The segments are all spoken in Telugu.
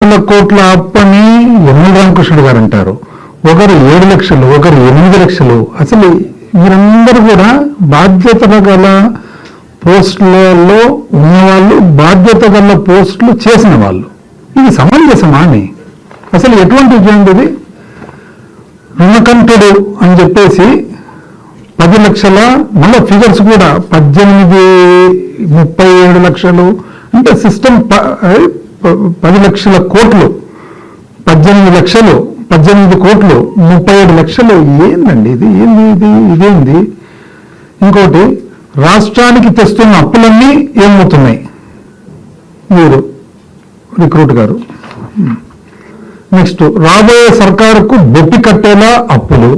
వేల కోట్ల అప్పని ఎమ్మెల్యే రామకృష్ణుడు గారు అంటారు ఒకరు ఏడు లక్షలు ఒకరు ఎనిమిది లక్షలు. అసలు వీరందరూ కూడా బాధ్యత గల పోస్టులలో ఉన్నవాళ్ళు బాధ్యత గల పోస్టులు చేసిన వాళ్ళు. ఇది సమంజసమా అని. అసలు ఎటువంటి ఉద్యోగం ఇది? రుణకంఠుడు అని చెప్పేసి పది లక్షల మళ్ళీ ఫిగర్స్ కూడా పద్దెనిమిది ముప్పై ఏడు లక్షలు. అంటే సిస్టమ్ పది లక్షల కోట్లు పద్దెనిమిది లక్షలు పద్దెనిమిది కోట్లు ముప్పై ఏడు లక్షలు. ఏందండి ఇది? ఏంది ఇది? ఇదేంది? ఇంకోటి రాష్ట్రానికి తెస్తున్న అప్పులన్నీ ఏమవుతున్నాయి? మీరు రిక్రూట్ గారు. నెక్స్ట్ రాబోయే సర్కారుకు బొప్పి కట్టేలా అప్పులు.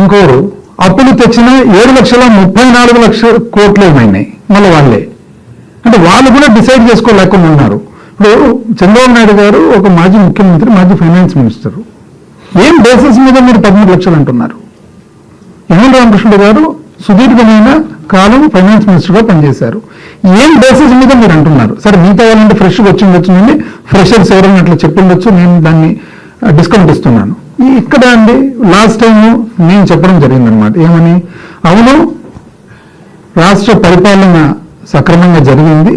ఇంకోరు అప్పులు తెచ్చిన ఏడు లక్షల ముప్పై నాలుగు లక్షల కోట్లు ఏమైనాయి? మళ్ళీ వాళ్ళే. అంటే వాళ్ళు కూడా డిసైడ్ చేసుకోలేకుండా ఉన్నారు. ఇప్పుడు చంద్రబాబు నాయుడు గారు ఒక మాజీ ముఖ్యమంత్రి మాజీ ఫైనాన్స్ మినిస్టర్ ఏం బేసిస్ మీద మీరు పదమూడు లక్షలు అంటున్నారు? ఎన్ఎల్ రామకృష్ణుడు గారు సుదీర్ఘమైన కాలం ఫైనాన్స్ మినిస్టర్గా పనిచేశారు. ఏం బేసిస్ మీద మీరు అంటున్నారు? సరే మిగతా వాళ్ళంటే ఫ్రెష్గా వచ్చింది వచ్చిందండి ఫ్రెషర్స్ ఎవరైనా అట్లా చెప్పిండొచ్చు నేను దాన్ని డిస్కౌంట్ ఇస్తున్నాను. ఇక్కడ అండి లాస్ట్ టైం నేను చెప్పడం జరిగిందనమాట ఏమని? అవును రాష్ట్ర పరిపాలన సక్రమంగా జరిగింది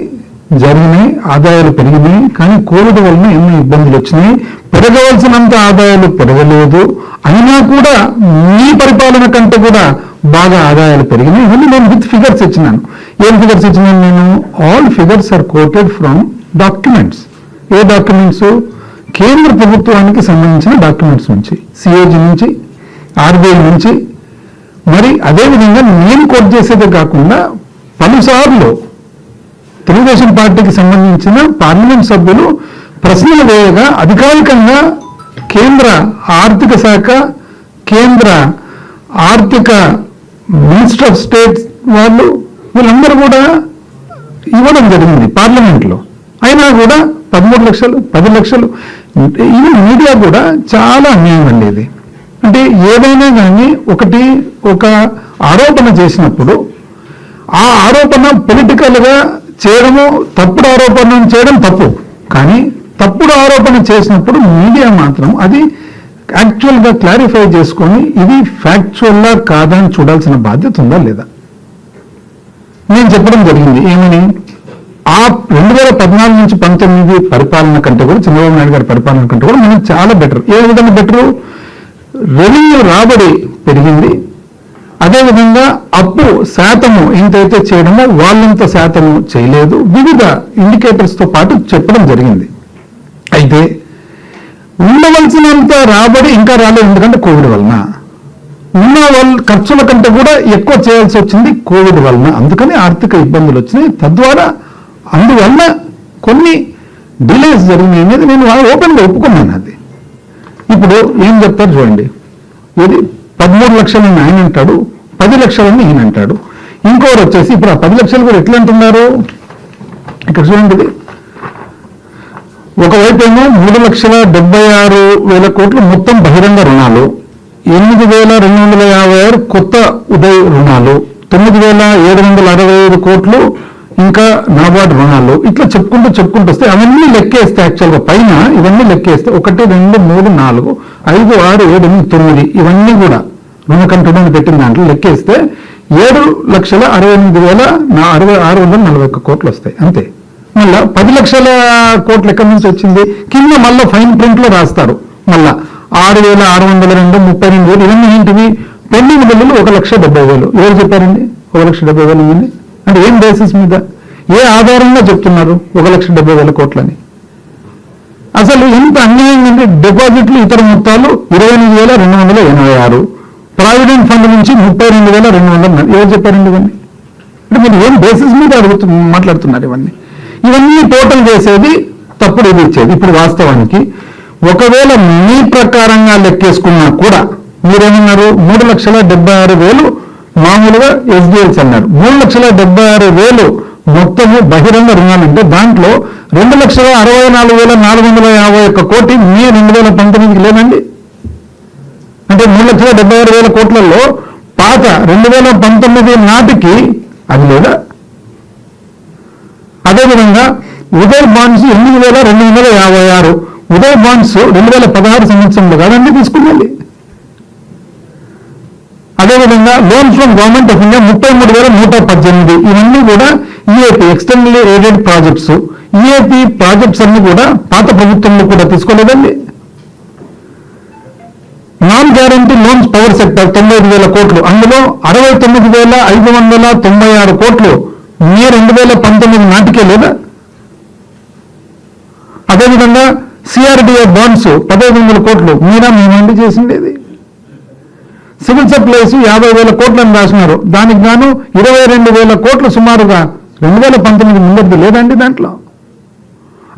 జరిగినాయి ఆదాయాలు పెరిగినాయి కానీ కోవిడ్ వలన ఎన్నో ఇబ్బందులు వచ్చినాయి. పెరగవలసినంత ఆదాయాలు పెరగలేదు. అయినా కూడా మీ పరిపాలన కంటే కూడా బాగా ఆదాయాలు పెరిగినాయి. ఇవన్నీ నేను విత్ ఫిగర్స్ ఇచ్చినాను. ఏం ఫిగర్స్ ఇచ్చినాను నేను? All figures are quoted from documents A documents కేంద్ర ప్రభుత్వానికి సంబంధించిన డాక్యుమెంట్స్ నుంచి సిఏజీ నుంచి ఆర్బీఐ నుంచి. మరి అదేవిధంగా నేను కోట్ చేసేదే కాకుండా పలుసార్లు తెలుగుదేశం పార్టీకి సంబంధించిన పార్లమెంట్ సభ్యులు ప్రశ్నలు వేయగా అధికారికంగా కేంద్ర ఆర్థిక శాఖ కేంద్ర ఆర్థిక మినిస్టర్ ఆఫ్ స్టేట్ వాళ్ళు వీళ్ళందరూ కూడా ఇవ్వడం జరిగింది పార్లమెంట్లో. అయినా కూడా పదమూడు లక్షలు పది లక్షలు ఇది మీడియా కూడా చాలా అన్యాయం అండి ఇది అంటే ఏదైనా కానీ ఒకటి ఒక ఆరోపణ చేసినప్పుడు ఆ ఆరోపణ పొలిటికల్గా చేయడము తప్పుడు ఆరోపణలు చేయడం తప్పు. కానీ తప్పుడు ఆరోపణ చేసినప్పుడు మీడియా మాత్రం అది యాక్చువల్గా క్లారిఫై చేసుకొని ఇది ఫ్యాక్చువల్గా కాదా అని చూడాల్సిన బాధ్యత ఉందా లేదా? నేను చెప్పడం జరిగింది. ఏమని? ఆ రెండు వేల పద్నాలుగు నుంచి పంతొమ్మిది పరిపాలన కంటే కూడా చంద్రబాబు నాయుడు గారి పరిపాలన కంటే కూడా మనం చాలా బెటర్ ఏ విధంగా బెటరు రెవెన్యూ రాబడి పెరిగింది. అదేవిధంగా అప్పు శాతము ఎంతైతే చేయడమో వాళ్ళంత శాతము చేయలేదు. వివిధ ఇండికేటర్స్తో పాటు చెప్పడం జరిగింది. అయితే ఉండవలసినంత రాబడి ఇంకా రాలేదు. ఎందుకంటే కోవిడ్ వలన. ఉన్న వాళ్ళ ఖర్చుల కంటే కూడా ఎక్కువ చేయాల్సి వచ్చింది కోవిడ్ వలన. అందుకని ఆర్థిక ఇబ్బందులు వచ్చినాయి. తద్వారా అందువలన కొన్ని డిలేస్ జరిగినాయి అనేది నేను ఓపెన్గా ఒప్పుకున్నాను అది. ఇప్పుడు ఏం చెప్తారు చూడండి. ఇది పదమూడు లక్షలని ఆయన అంటాడు పది లక్షలని ఈయన అంటాడు. ఇంకోటి వచ్చేసి ఇప్పుడు ఆ పది లక్షలు కూడా ఎట్లా అంటున్నారు? ఇక్కడ చూడండి ఒకవైపు ఏమో మూడు లక్షల డెబ్బై ఆరు వేల కోట్లు మొత్తం బహిరంగ రుణాలు ఎనిమిది వేల రెండు వందల యాభై ఆరు కొత్త ఉదయ్ రుణాలు తొమ్మిది వేల ఏడు వందల అరవై ఐదు కోట్లు ఇంకా నాబార్డ్ రుణాలు. ఇట్లా చెప్పుకుంటూ చెప్పుకుంటూ వస్తే అవన్నీ లెక్కేస్తే యాక్చువల్గా పైన ఇవన్నీ లెక్కేస్తే ఒకటి రెండు మూడు నాలుగు ఐదు ఆరు ఏడు ఎనిమిది తొమ్మిది ఇవన్నీ కూడా రుణకంఠుడని పెట్టిన దాంట్లో లెక్కేస్తే ఏడు లక్షల అరవై ఎనిమిది వేల నా- అరవై ఆరు వందల నలభై ఒక్క కోట్లు వస్తాయి అంతే. మళ్ళా పది లక్షల కోట్లు ఎక్కడి నుంచి వచ్చింది? కింద మళ్ళీ ఫైన్ ప్రింట్లో రాస్తారు. మళ్ళా ఆరు వేల ఆరు వందల రెండు ముప్పై రెండు వేలు ఇవన్నీ ఏంటివి? పెండింగ్ బిల్లులు ఒక లక్ష డెబ్బై వేలు. ఎవరు చెప్పారండి? ఒక లక్ష డెబ్బై వేలు ఇవన్నీ అంటే ఏం బేసిస్ మీద? ఏ ఆధారంగా చెప్తున్నారు ఒక లక్ష డెబ్బై వేల కోట్లని? అసలు ఎంత అన్యాయం అంటే డిపాజిట్లు ఇతర మొత్తాలు ఇరవై ఎనిమిది వేల రెండు వందల ఫండ్ నుంచి ముప్పై రెండు వేల రెండు వందల నలభై. ఎవరు చెప్పారండి ఇవన్నీ? అంటే మీరు ఏం బేసిస్ మీద అడుగుతు మాట్లాడుతున్నారు ఇవన్నీ? ఇవన్నీ టోటల్ చేసేది తప్పుడు ఇది ఇచ్చేది. ఇప్పుడు వాస్తవానికి ఒకవేళ మీ ప్రకారంగా లెక్కేసుకున్నా కూడా మీరేమన్నారు? మూడు లక్షల డెబ్బై ఆరు వేలు మామూలుగా ఎస్డిఎల్స్ అన్నారు. మూడు లక్షల డెబ్బై ఆరు వేలు మొత్తము బహిరంగ రుణాలంటే దాంట్లో రెండు లక్షల అరవై నాలుగు వేల నాలుగు వందల యాభై ఒక్క కోటి మే రెండు వేల పంతొమ్మిదికి లేదండి? కోట్లలో పాత రెండు వేల పంతొమ్మిది నాటికి అది లేదా? అదేవిధంగా ఉదయ్ బాండ్స్ ఎనిమిది వేల రెండు వందల యాభై ఆరు ఉదయ్ బాండ్స్ రెండు వేల పదహారు సంవత్సరంలో కాదండి తీసుకునేది అదేవిధంగా loan from government of India ముప్పై మూడు వేల నూట పద్దెనిమిది ఇవన్నీ కూడా EAP externally aided projects EAP projects అన్ని కూడా పాత ప్రభుత్వంలో కూడా తీసుకోలేదండి. Non guarantee loans power sector తొంభై వేల కోట్లు. అందులో అరవై తొమ్మిది వేల ఐదు వందల తొంభై ఆరు కోట్లు. మే రెండు వేల పంతొమ్మిది నాటికే లేదా? అదేవిధంగా సిఆర్డిఏ బాండ్స్ పదహైదు వందల కోట్లు. మీరా మేమండి నుండి చేసిండేది? సివిల్ సప్లైస్ యాభై వేల కోట్లను రాసినారు. దానికి గాను ఇరవై రెండు వేల కోట్లు సుమారుగా రెండు వేల పంతొమ్మిది ముందరిది లేదండి దాంట్లో.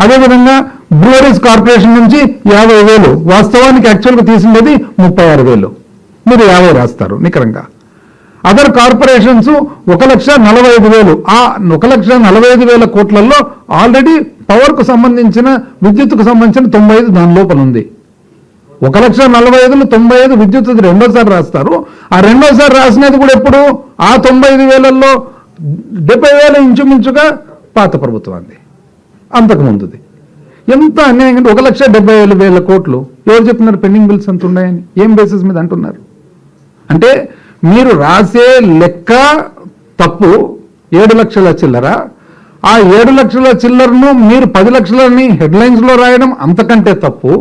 అదేవిధంగా బ్రూవరీస్ కార్పొరేషన్ నుంచి యాభై వేలు వాస్తవానికి యాక్చువల్గా తీసిండేది ముప్పై ఆరు వేలు. మీరు యాభై రాస్తారు నికరంగా. అదర్ కార్పొరేషన్స్ ఒక లక్ష నలభై ఐదు వేలు. ఆ ఒక లక్ష నలభై ఐదు వేల కోట్లలో ఆల్రెడీ పవర్కు సంబంధించిన విద్యుత్కు సంబంధించిన తొంభై ఐదు దాని లోపల ఉంది. ఒక లక్ష నలభై ఐదులు తొంభై ఐదు విద్యుత్ రెండోసారి రాస్తారు. ఆ రెండోసారి రాసినది కూడా ఎప్పుడు? ఆ తొంభై ఐదు వేలల్లో డెబ్బై వేల ఇంచుమించుగా పాత ప్రభుత్వం అంది అంతకుముందుది. ఎంత అన్యాయం అంటే ఒక లక్ష డెబ్బై ఏడు వేల కోట్లు ఎవరు చెప్తున్నారు పెండింగ్ బిల్స్ అంత ఉన్నాయని? ఏం బేసిస్ మీద అంటున్నారు? అంటే మీరు రాసే లెక్క తప్పు ఏడు లక్షల చిల్లర. ఆ ఏడు లక్షల చిల్లరను మీరు పది లక్షలని హెడ్లైన్స్లో రాయడం అంతకంటే తప్పు.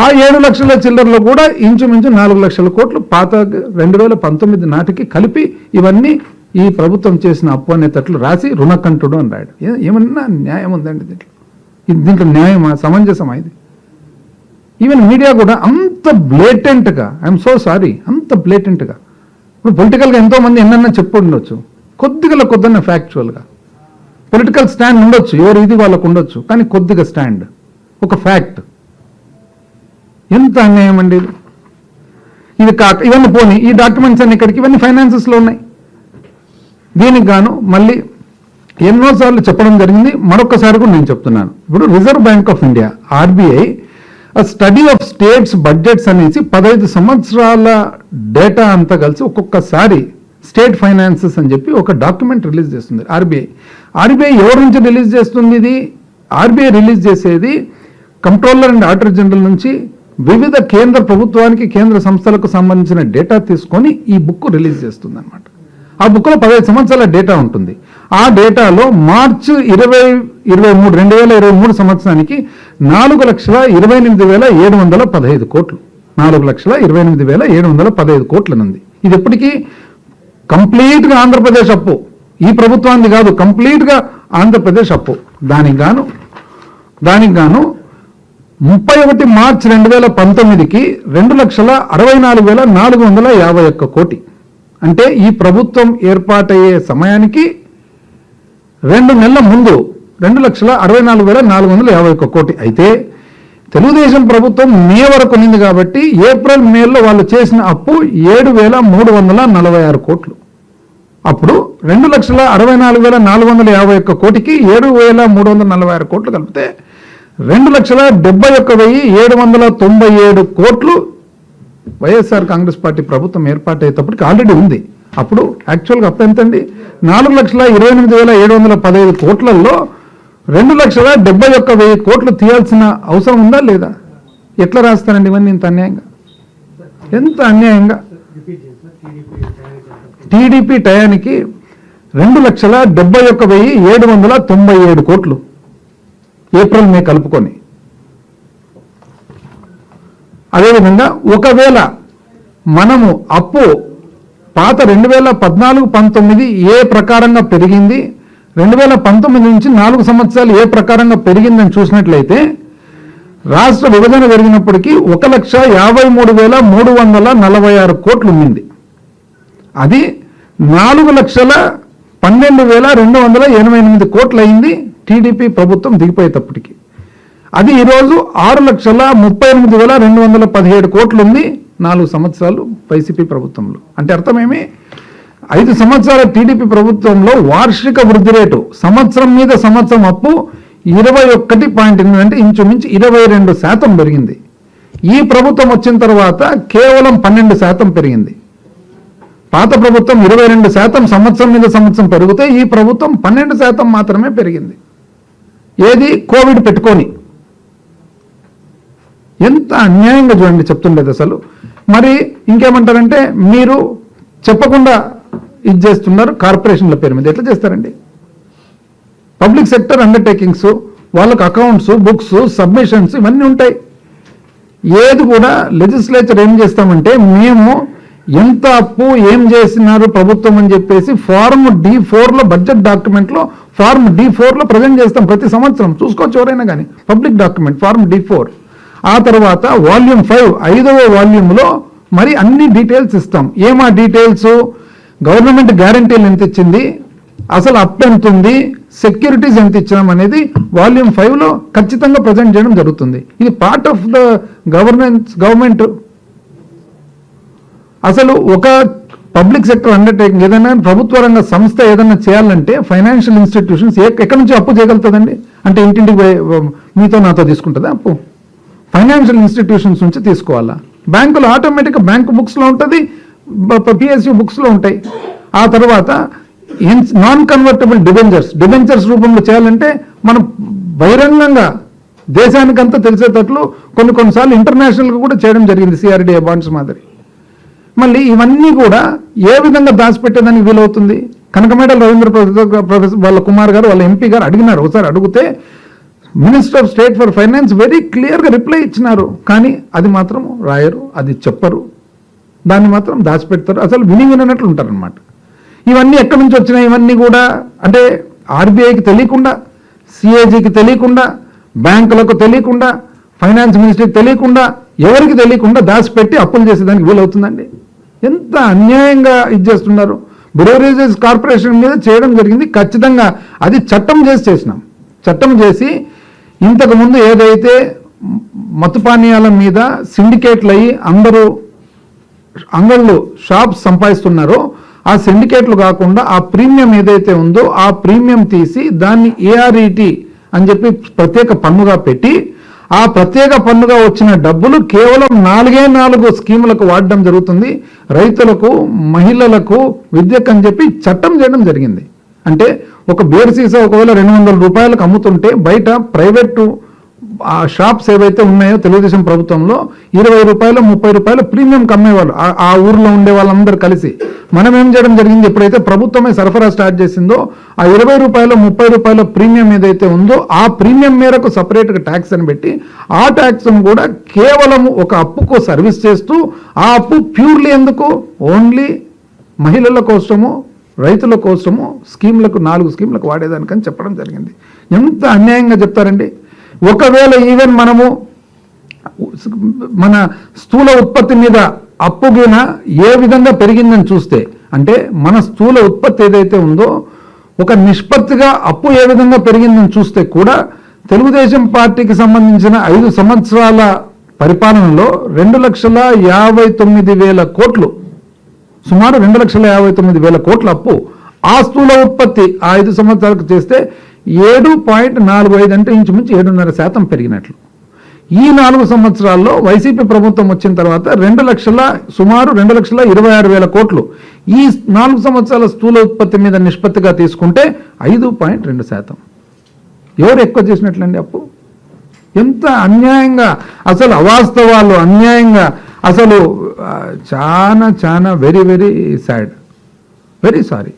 ఆ ఏడు లక్షల చిల్లరలో కూడా ఇంచుమించు నాలుగు లక్షల కోట్లు పాత రెండు వేల పంతొమ్మిది నాటికి కలిపి ఇవన్నీ ఈ ప్రభుత్వం చేసిన అప్పు అనేటట్లు రాసి రుణకంఠుడు అని రాయడం ఏమన్నా న్యాయం ఉందండి దీంట్లో? ఇది దీంట్లో న్యాయమా? సమంజసమా ఇది? ఈవెన్ మీడియా కూడా అంత బ్లేటెంట్గా ఐఎమ్ సో సారీ అంత బ్లేటెంట్గా ఇప్పుడు పొలిటికల్గా ఎంతో మంది ఎన్నన్నా చెప్పు ఉండొచ్చు కొద్దిగా కొద్దిగా ఫ్యాక్చువల్గా పొలిటికల్ స్టాండ్ ఉండొచ్చు ఎవరు ఇది వాళ్ళకు ఉండొచ్చు కానీ కొద్దిగా స్టాండ్ ఒక ఫ్యాక్ట్ ఎంత అన్యాయం అండి ఇది? ఇది కాక ఇవన్నీ పోనీ ఈ డాక్యుమెంట్స్ అన్ని ఇక్కడికి ఇవన్నీ ఫైనాన్సెస్లో ఉన్నాయి. దీనికి గాను మళ్ళీ ఎన్నోసార్లు చెప్పడం జరిగింది. మరొకసారి కూడా నేను చెప్తున్నాను. ఇప్పుడు Reserve Bank of India RBI study of states budgets అనేసి పదహైదు సంవత్సరాల డేటా అంతా కలిసి ఒక్కొక్కసారి స్టేట్ ఫైనాన్సెస్ అని చెప్పి ఒక డాక్యుమెంట్ రిలీజ్ చేస్తుంది ఆర్బీఐ ఆర్బీఐ ఎవరి నుంచి రిలీజ్ చేస్తుంది ఇది? ఆర్బీఐ రిలీజ్ చేసేది కంట్రోలర్ అండ్ ఆడిటర్ జనరల్ నుంచి వివిధ కేంద్ర ప్రభుత్వానికి కేంద్ర సంస్థలకు సంబంధించిన డేటా తీసుకొని ఈ బుక్ రిలీజ్ చేస్తుంది అనమాట ఆ బుక్లో పదహైదు సంవత్సరాల డేటా ఉంటుంది. ఆ డేటాలో మార్చి ఇరవై ఇరవై మూడు రెండు వేల ఇరవై మూడు సంవత్సరానికి నాలుగు లక్షల ఇరవై ఎనిమిది వేల ఏడు వందల పదహైదు కోట్లు. నాలుగు లక్షల ఇరవై ఎనిమిది వేల ఏడు వందల పదహైదు కోట్లనుంది. ఇది ఎప్పటికీ కంప్లీట్గా ఆంధ్రప్రదేశ్ అప్పు. ఈ ప్రభుత్వాన్ని కాదు కంప్లీట్గా ఆంధ్రప్రదేశ్ అప్పు. దానికి గాను దానికి గాను ముప్పై ఒకటి మార్చి రెండు వేల పంతొమ్మిదికి రెండు లక్షల అరవై నాలుగు వేల నాలుగు వందల యాభై ఒక్క కోటి. అంటే ఈ ప్రభుత్వం ఏర్పాటయ్యే సమయానికి రెండు నెలల ముందు రెండు లక్షల అరవై నాలుగు వేల నాలుగు వందల యాభై ఒక్క కోటి అయితే తెలుగుదేశం ప్రభుత్వం మే వరకు ఉంది కాబట్టి ఏప్రిల్ మేలో వాళ్ళు చేసిన అప్పు ఏడు వేల మూడు వందల నలభై ఆరు కోట్లు. అప్పుడు రెండు లక్షల అరవై నాలుగు వేల నాలుగు వందల యాభై ఒక్క కోటికి ఏడు వేల మూడు వందల నలభై ఆరు కోట్లు కలిపితే రెండు లక్షల డెబ్బై ఒక్క వెయ్యి ఏడు వందల తొంభై ఏడు కోట్లు వైఎస్ఆర్ కాంగ్రెస్ పార్టీ ప్రభుత్వం ఏర్పాటయ్యేటప్పటికి ఆల్రెడీ ఉంది. అప్పుడు యాక్చువల్గా అప్పు ఎంతండి నాలుగు లక్షల ఇరవై ఎనిమిది వేల ఏడు వందల పదహైదు కోట్లలో రెండు లక్షల డెబ్బై ఒక్క వెయ్యి కోట్లు తీయాల్సిన అవసరం ఉందా లేదా? ఎట్లా రాస్తారండి ఇవన్నీ ఇంత అన్యాయంగా? ఎంత అన్యాయంగా? టీడీపీ టయానికి రెండు లక్షల డెబ్బై ఒక్క వెయ్యి ఏడు వందల తొంభై ఏడు కోట్లు ఏప్రిల్ మే కలుపుకొని. అదేవిధంగా ఒకవేళ మనము అప్పు పాత రెండు వేల పద్నాలుగు పంతొమ్మిది ఏ ప్రకారంగా పెరిగింది రెండు వేల పంతొమ్మిది నుంచి నాలుగు సంవత్సరాలు ఏ ప్రకారంగా పెరిగిందని చూసినట్లయితే రాష్ట్ర విభజన జరిగినప్పటికీ ఒక లక్ష యాభై మూడు వేల మూడు వందల నలభై ఆరు కోట్లు ఉంది అది నాలుగు లక్షల పన్నెండు వేల రెండు వందల ఎనభై ఎనిమిది కోట్లు అయింది టీడీపీ ప్రభుత్వం దిగిపోయేటప్పటికి. అది ఈరోజు ఆరు లక్షల ముప్పై ఎనిమిది వేల రెండు వందల పదిహేడు కోట్లు ఉంది నాలుగు సంవత్సరాలు వైసీపీ ప్రభుత్వంలో. అంటే అర్థమేమి? ఐదు సంవత్సరాల టీడీపీ ప్రభుత్వంలో వార్షిక వృద్ధి రేటు సంవత్సరం మీద సంవత్సరం అప్పు ఇరవై ఒక్కటి పాయింట్ ఎనిమిది అంటే ఇంచుమించు ఇరవై రెండు శాతం పెరిగింది. ఈ ప్రభుత్వం వచ్చిన తర్వాత కేవలం పన్నెండు శాతం పెరిగింది. పాత ప్రభుత్వం ఇరవై రెండు శాతం సంవత్సరం మీద సంవత్సరం పెరిగితే ఈ ప్రభుత్వం పన్నెండు శాతం మాత్రమే పెరిగింది. ఏది? కోవిడ్ పెట్టుకొని. ఎంత అన్యాయంగా చూడండి చెప్తుండేది అసలు. మరి ఇంకేమంటారంటే మీరు చెప్పకుండా ఇది చేస్తున్నారు కార్పొరేషన్ల పేరు మీద. ఎట్లా చేస్తారండి? పబ్లిక్ సెక్టర్ అండర్టేకింగ్స్ వాళ్ళకు అకౌంట్స్ బుక్స్ సబ్మిషన్స్ ఇవన్నీ ఉంటాయి. ఏది కూడా లెజిస్లేచర్ ఏం చేస్తామంటే మేము ఎంత అప్పు ఏం చేసినారు ప్రభుత్వం అని చెప్పేసి ఫార్మ్ డి ఫోర్లో బడ్జెట్ డాక్యుమెంట్లో ఫార్మ్ డి ఫోర్లో ప్రజెంట్ చేస్తాం ప్రతి సంవత్సరం. చూసుకోవచ్చు ఎవరైనా కానీ. Public document form D four. ఆ తర్వాత వాల్యూమ్ ఫైవ్ ఐదవ వాల్యూమ్లో మరి అన్ని డీటెయిల్స్ ఇస్తాం. ఏమా డీటెయిల్స్? గవర్నమెంట్ గ్యారంటీలు ఎంత ఇచ్చింది? అసలు అప్ ఎంత ఉంది? సెక్యూరిటీస్ ఎంత ఇచ్చినాం అనేది వాల్యూమ్ ఫైవ్లో ఖచ్చితంగా ప్రజెంట్ చేయడం జరుగుతుంది. ఇది part of the governance government అసలు ఒక పబ్లిక్ సెక్టర్ అండర్టేకింగ్ ఏదైనా ప్రభుత్వ రంగ సంస్థ ఏదైనా చేయాలంటే ఫైనాన్షియల్ ఇన్స్టిట్యూషన్స్ ఎక్కడి నుంచి అప్పు చేయగలుగుతుందండి? అంటే ఇంటింటికి మీతో నాతో తీసుకుంటుందా? అప్పు? ఫైనాన్షియల్ ఇన్స్టిట్యూషన్స్ నుంచి తీసుకోవాలా? బ్యాంకులు ఆటోమేటిక్గా బ్యాంకు బుక్స్లో ఉంటుంది పిఎస్యూ బుక్స్లో ఉంటాయి. ఆ తర్వాత నాన్ కన్వర్టబుల్ డిబెంచర్స్ డిబెంచర్స్ రూపంలో చేయాలంటే మనం బహిరంగంగా దేశానికంతా తెలిసేటట్లు కొన్ని కొన్నిసార్లు ఇంటర్నేషనల్గా కూడా చేయడం జరిగింది సిఆర్డిఏ బాండ్స్ మాదిరి. మళ్ళీ ఇవన్నీ కూడా ఏ విధంగా దాచిపెట్టేదానికి వీలవుతుంది? కనకమేడల రవీంద్ర ప్రొఫెసర్ వాళ్ళ కుమార్ గారు వాళ్ళ ఎంపీ గారు అడిగినారు. ఒకసారి అడిగితే minister of state for finance very క్లియర్గా రిప్లై ఇచ్చినారు. కానీ అది మాత్రం రాయరు అది చెప్పరు. దాన్ని మాత్రం దాచిపెడతారు. అసలు విని వినట్లు ఉంటారనమాట ఇవన్నీ ఎక్కడి నుంచి వచ్చినాయి? ఇవన్నీ కూడా అంటే ఆర్బీఐకి తెలియకుండా సిఏజీకి తెలియకుండా బ్యాంకులకు తెలియకుండా ఫైనాన్స్ మినిస్టర్కి తెలియకుండా ఎవరికి తెలియకుండా దాచిపెట్టి అప్పులు చేసేదానికి వీలవుతుందండి. ఎంత అన్యాయంగా ఇది చేస్తున్నారు. బ్రోరేజెస్ కార్పొరేషన్ మీద చేయడం జరిగింది. ఖచ్చితంగా అది చట్టం చేసి చేసినాం. చట్టం చేసి ఇంతకుముందు ఏదైతే మత్తు పానీయాల మీద సిండికేట్లు అయ్యి అందరూ అంగళ్ళు షాప్స్ సంపాదిస్తున్నారో ఆ సిండికేట్లు కాకుండా ఆ ప్రీమియం ఏదైతే ఉందో ఆ ప్రీమియం తీసి దాన్ని ఏఆర్ఈటి అని చెప్పి ప్రత్యేక పన్నుగా పెట్టి ఆ ప్రత్యేక పన్నుగా వచ్చిన డబ్బులు కేవలం నాలుగే నాలుగు స్కీములకు వాడడం జరుగుతుంది. రైతులకు మహిళలకు విద్యకు అని చెప్పి చట్టం చేయడం జరిగింది. అంటే ఒక బేర్ సీసా ఒకవేళ రెండు వందల రూపాయలకు అమ్ముతుంటే బయట ప్రైవేటు ఆ షాప్స్ ఏవైతే ఉన్నాయో తెలుగుదేశం ప్రభుత్వంలో ఇరవై రూపాయలు ముప్పై రూపాయలు ప్రీమియం కమ్మేవాళ్ళు. ఆ- ఊర్లో ఉండే వాళ్ళందరూ కలిసి. మనం ఏం చేయడం జరిగింది? ఎప్పుడైతే ప్రభుత్వమే సరఫరా స్టార్ట్ చేసిందో ఆ ఇరవై రూపాయలు ముప్పై రూపాయల ప్రీమియం ఏదైతే ఉందో ఆ ప్రీమియం మేరకు సపరేట్గా ట్యాక్స్ అని పెట్టి ఆ ట్యాక్స్ను కూడా కేవలం ఒక అప్పుకు సర్వీస్ చేస్తూ ఆ అప్పు ప్యూర్లీ ఎందుకు? ఓన్లీ మహిళల కోసము రైతుల కోసము స్కీమ్లకు నాలుగు స్కీమ్లకు వాడేదానికని చెప్పడం జరిగింది. ఎంత అన్యాయంగా చెప్తారండి? ఒకవేళ ఈవెన్ మనము మన స్థూల ఉత్పత్తి మీద అప్పు గిన ఏ విధంగా పెరిగిందని చూస్తే అంటే మన స్థూల ఉత్పత్తి ఏదైతే ఉందో ఒక నిష్పత్తిగా అప్పు ఏ విధంగా పెరిగిందని చూస్తే కూడా తెలుగుదేశం పార్టీకి సంబంధించిన ఐదు సంవత్సరాల పరిపాలనలో రెండు లక్షల యాభై తొమ్మిది వేల కోట్లు సుమారు రెండు లక్షల యాభై తొమ్మిది వేల కోట్ల అప్పు ఆ స్థూల ఉత్పత్తి ఆ ఐదు సంవత్సరాలకు చేస్తే ఏడు పాయింట్ నాలుగు ఐదు అంటే ఇంచుమించు ఏడున్నర శాతం పెరిగినట్లు. ఈ నాలుగు సంవత్సరాల్లో వైసీపీ ప్రభుత్వం వచ్చిన తర్వాత రెండు లక్షల సుమారు రెండు లక్షల ఇరవై ఆరు వేల కోట్లు ఈ నాలుగు సంవత్సరాల స్థూల ఉత్పత్తి మీద నిష్పత్తిగా తీసుకుంటే ఐదు పాయింట్ రెండు శాతం. ఎవరు ఎక్కువ చేసినట్లండి అప్పు? ఎంత అన్యాయంగా అసలు అవాస్తవాలు అన్యాయంగా అసలు చాలా చాలా very very sad very sorry